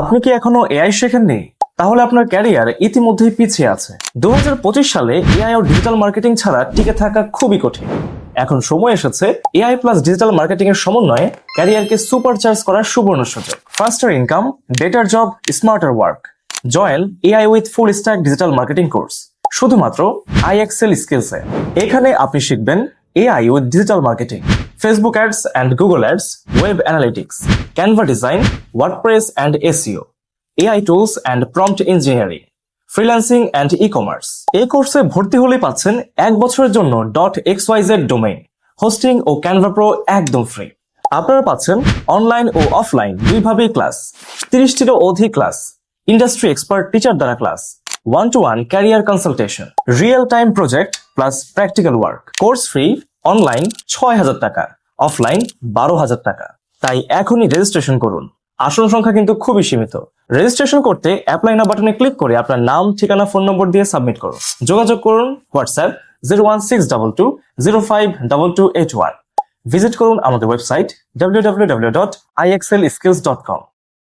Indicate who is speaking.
Speaker 1: আপনি কি এখনও এআই শেখেননি? তাহলে আপনার ক্যারিয়ার ইতিমধ্যেই পিছিয়ে আছে। দুহাজার পঁচিশ সালে এআই ও ডিজিটাল মার্কেটিং ছাড়া টিকে থাকা খুবই কঠিন। এখন সময় এসেছে এআই প্লাস ডিজিটাল মার্কেটিং এর সমন্বয়ে ক্যারিয়ারকে সুপার চার্জ করার সুবর্ণ সুযোগ। Faster income better job smarter work join AI with full stack digital marketing course শুধুমাত্র আই এক্সেল স্কিলসে এখানে আপনি শিখবেন AI with digital marketing Facebook ads and Google ads web analytics Canva design WordPress and SEO AI tools and prompt engineering freelancing and e commerce এই কোর্সে ভর্তি হলে পাচ্ছেন এক বছরের জন্য. ডট এক্স ডোমেইন হোস্টিং ও ক্যানভা প্রো একদম ফ্রি আপনারা পাচ্ছেন অনলাইন ও অফলাইন দুইভাবেই ক্লাস তিরিশটিরও অধিক ক্লাস ইন্ডাস্ট্রি এক্সপার্ট টিচার দ্বারা class one to one career consultation real time project plus practical work course free online ছয় হাজার টাকা অফলাইন বারো হাজার টাকা। তাই এখনই রেজিস্ট্রেশন করুন। আসন সংখ্যা কিন্তু খুবই সীমিত। রেজিস্ট্রেশন করতে অ্যাপ্লাই না বাটনে ক্লিক করে আপনার নাম, ঠিকানা ফোন নম্বর দিয়ে সাবমিট করুন। যোগাযোগ করুন WhatsApp zero one six double two zero five double two eight one visit করুন আমাদের website W W W dot I Excel skills dot com